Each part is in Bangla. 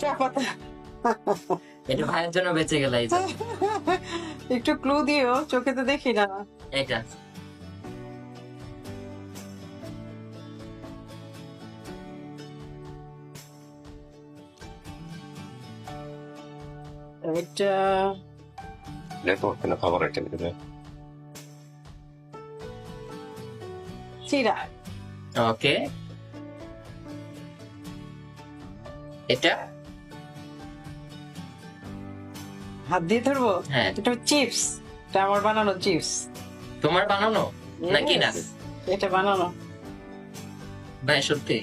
চা পাতা এটা ভাইয়ের জন্য বেঁচে গেল এই একটু ক্লু দিও চোখে তো দেখি না। এটা। এটা। নেটওয়ার্ক কেন খাবার আইটেম করে চিরা ওকে এটা? হাত দিয়ে ধরবো? হ্যাঁ। এটা চিপস। এটা আমার বানানো চিপস। তোমার বানানো? নাকি না? এটা বানানো। ভাই সত্যি?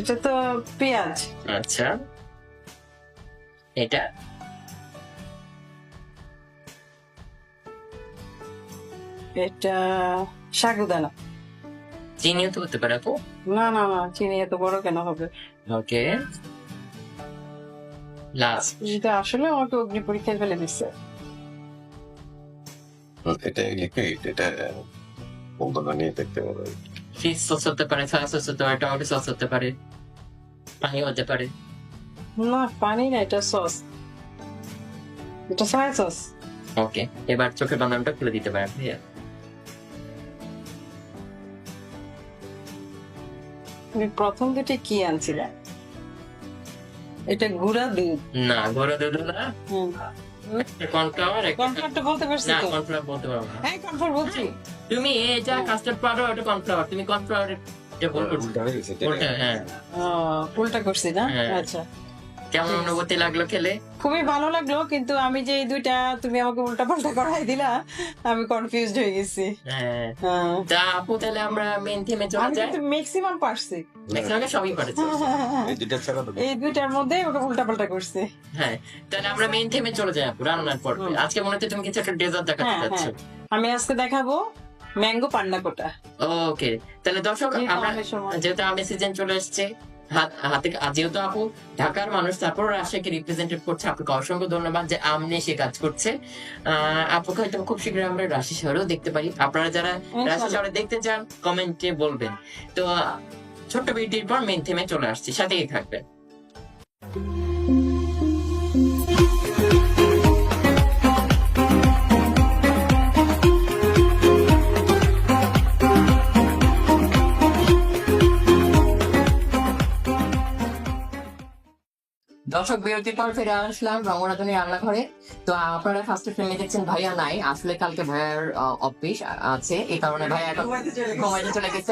এটা তো পেঁয়াজ। আচ্ছা। এটা? এটা সাগুদানা চিনিও তো হতে পারে আপু না না না চিনি এত বড় কেন হবে ওকে লাস্ট আসলে আমাকে অগ্নি পরীক্ষায় ফেলে দিচ্ছে এটা লিকুইড এটা দেখতে পারো সস হতে পারে সয়া সস হতে পারে টমেটো সস হতে পারে পানি হতে পারে না পানি না এটা সস এটা সয়া সস ওকে এবার চোখের বান্ধানটা খুলে দিতে পারেন ভাইয়া তুমি প্রথম দুটি কি আনছিলে এটা গুড়া দুধ। না গুড়া দুধ না কর্নফ্লাওয়ার কনফার্ট বলতে পারছি না কর্নফ্লাওয়ার বলতে পারব না। হ্যাঁ বলছি। তুমি এটা কাস্টার্ড পাউডার ওটা কর্নফ্লাওয়ার তুমি কর্নফ্লাওয়ার এটা ভুল করছ হ্যাঁ আহ, উল্টা করছি না? হ্যাঁ। আচ্ছা। কেমন অনুভূতি লাগল খেলে? খুবই ভালো লাগল কিন্তু আমি যে এই দুইটা তুমি আমাকে উল্টা পাল্টা করাই দিলা আমি কনফিউজড হয়ে গেছি। হ্যাঁ। হ্যাঁ। তা আপু তাহলে আমরা মেন থিমে চলে আমি যাই? কিন্তু ম্যাক্সিমাম পারছি। ম্যাক্সিমাম সবই পারেছে। এই দুইটা ছাড়া তো এই দুইটার মধ্যে ওটা উল্টা পাল্টা করছি। হ্যাঁ। তাহলে আমরা মেন থিমে চলে যাই আপু রান্নার পর আজকে মনে হচ্ছে তুমি কিছু একটা ডেজার্ট দেখাতে হ্যাঁ, যাচ্ছ। আমি আজকে দেখাবো ম্যাঙ্গো পান্না কোটা। ওকে তাহলে দর্শক আমরা যেহেতু আমি সিজন চলে এসছে হাত- হাতে যেহেতু আপু ঢাকার মানুষ তারপর রাজশাহীকে রিপ্রেজেন্টেড করছে আপনাকে অসংখ্য ধন্যবাদ যে আম নিয়ে সে কাজ করছে। আহ, আপুকে হয়তো খুব শীঘ্রই আমরা রাশি শহরেও দেখতে পারি। আপনারা যারা রাশি শহরে দেখতে চান কমেন্টে বলবেন। তো ছোট্ট বিটির পর মেন থেমে চলে আসছি সাথেই থাকবেন। দর্শক বিরতির পর ফিরে আসলাম রঙ্গনাথনী রান্নাঘরে। তো আপনারা ফার্স্ট ফিল্মে দেখছেন ভাইয়া নাই। আসলে কালকে ভাইয়ার অফিস আছে। এই কারণে ভাইয়া এখন ঘুমাইতে চলে গেছে।